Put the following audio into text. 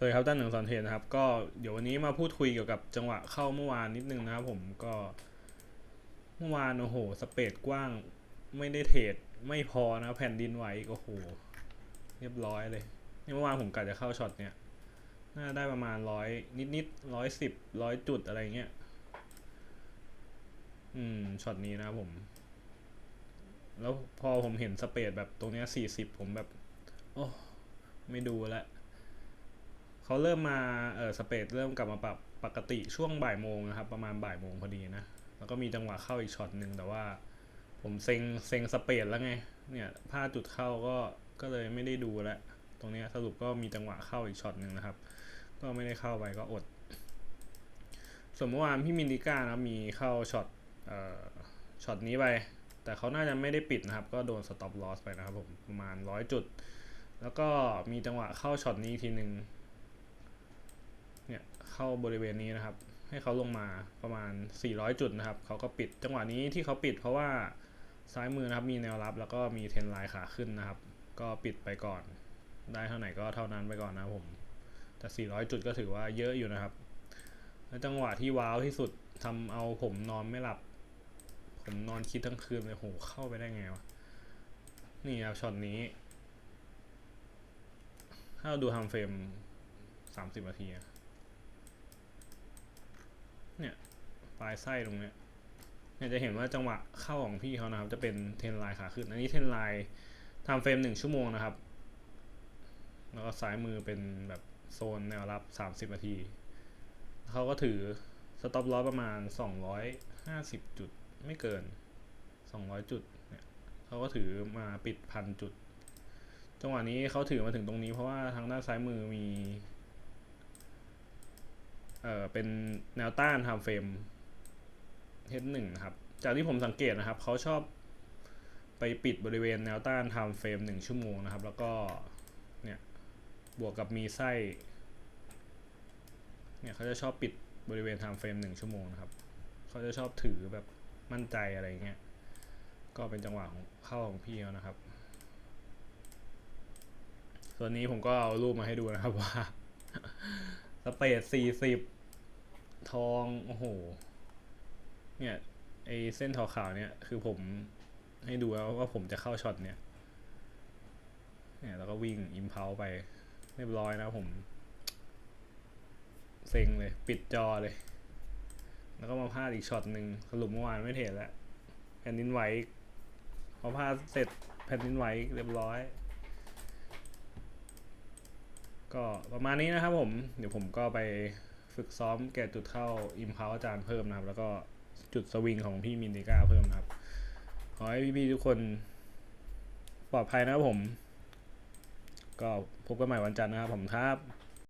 สวัสดีครับด้านหนึ่งสอนเทรดนะครับ ก็เดี๋ยววันนี้มาพูดคุยเกี่ยวกับจังหวะเข้าเมื่อวานนิดนึงนะครับผมก็เมื่อวานโอ้โหสเปดกว้างไม่ได้เทรดไม่พอนะแผ่นดินไหวกโอ้โหเรียบร้อยเลยนี่เมื่อวานผมกะจะเข้าช็อตเนี้ยน่าได้ประมาณร้อยนิดนิดร้อยสิบร้อยจุดอะไรเงี้ยอืมช็อตนี้นะครับผม แล้วพอผมเห็นสเปดแบบตรงเนี้ยสี่สิบผมแบบ โอ้ไม่ดูแล้ว เขาเริ่มมาเออสเปดเริ่มกลับมาปรับปกติช่วงบ่ายโมงนะครับ ประมาณบ่ายโมงพอดีนะ แล้วก็มีจังหวะเข้าอีกช็อตหนึ่งแต่ว่า ผมเซ็งเซ็งสเปดแล้วไง เนี่ยพลาดจุดเข้าก็ก็เลยไม่ได้ดูแล้วตรงนี้สรุปก็มีจังหวะเข้าอีกช็อตหนึ่งนะครับ ก็ไม่ได้เข้าไปก็อด ส่วนเมื่อวานพี่มินดิก้านะมีเข้าช็อตเอ่อช็อตนี้ไป แต่เขาน่าจะไม่ได้ปิดนะครับ ก็โดนสต็อปลอสไปนะครับผมประมาณร้อยจุด แล้วก็มีจังหวะเข้าช็อตนี้ทีหนึ่ง เข้าบริเวณนี้นะครับ ให้เขาลงมาประมาณ 400 จุดนะครับเขาก็ปิดจังหวะนี้ที่เขาปิดเพราะว่าซ้ายมือนะครับมีแนวรับแล้วก็มีเทนไลน์ขาขึ้นนะครับ ก็ปิดไปก่อน ได้เท่าไหร่ก็เท่านั้นไปก่อนนะผมแต่ 400 จุดก็ถือว่าเยอะอยู่นะครับแล้วจังหวะที่ว้าวที่สุดทำเอาผมนอนไม่หลับ ผมนอนคิดทั้งคืนเลยโหเข้าไปได้ไงวะนี่ครับช็อตนี้ถ้าเราดูทำเฟรม30นาที เนี่ยปลายไส้ตรงเนี้ยเนี่ยจะเห็นว่าจังหวะเข้าของพี่เขานะครับ จะเป็นเทนไลน์ขาขึ้น อันนี้เทนไลน์ทำเฟรมหนึ่งชั่วโมงนะครับ แล้วก็ซ้ายมือเป็นแบบโซนแนวรับสามสิบนาที เขาก็ถือสต็อปลอสประมาณสองร้อยห้าสิบจุดไม่เกินสองร้อยจุดเนี่ยเขาก็ถือมาปิดพันจุด จังหวะนี้เขาถือมาถึงตรงนี้เพราะว่าทางด้านซ้ายมือมี เอ่อเป็นแนวต้านทำเฟรม H1 นะครับ จากที่ผมสังเกตนะครับเขาชอบไปปิดบริเวณแนวต้านทำเฟรมหนึ่งชั่วโมงนะครับ แล้วก็เนี่ยบวกกับมีไส้เนี่ยเขาจะชอบปิดบริเวณทำเฟรมหนึ่งชั่วโมงนะครับ เขาจะชอบถือแบบมั่นใจอะไรเงี้ย ก็เป็นจังหวะของเข้าของพี่เขานะครับ ส่วนนี้ผมก็เอารูปมาให้ดูนะครับว่า เปดสี่สิบทอง โอ้โห เนี่ย ไอเส้นขาวๆเนี่ย คือผมให้ดูแล้วว่าผมจะเข้าช็อตเนี่ย เนี่ย แล้วก็วิ่งอิมเพลไป เรียบร้อยนะผม เซ็งเลย ปิดจอเลย แล้วก็มาพลาดอีกช็อตหนึ่งสรุปเมื่อวานไม่เทรดแล้วแผ่นดินไหวพอพลาดเสร็จแผ่นดินไหวเรียบร้อย ก็ประมาณนี้นะครับผม เดี๋ยวผมก็ไปฝึกซ้อมแกะจุดเข้าอิมพาวอาจารย์เพิ่มนะครับ แล้วก็จุดสวิงของพี่มินดิก้าเพิ่มนะครับ ขอให้พี่ๆทุกคนปลอดภัยนะครับผม ก็พบกันใหม่วันจันทร์นะครับผมครับ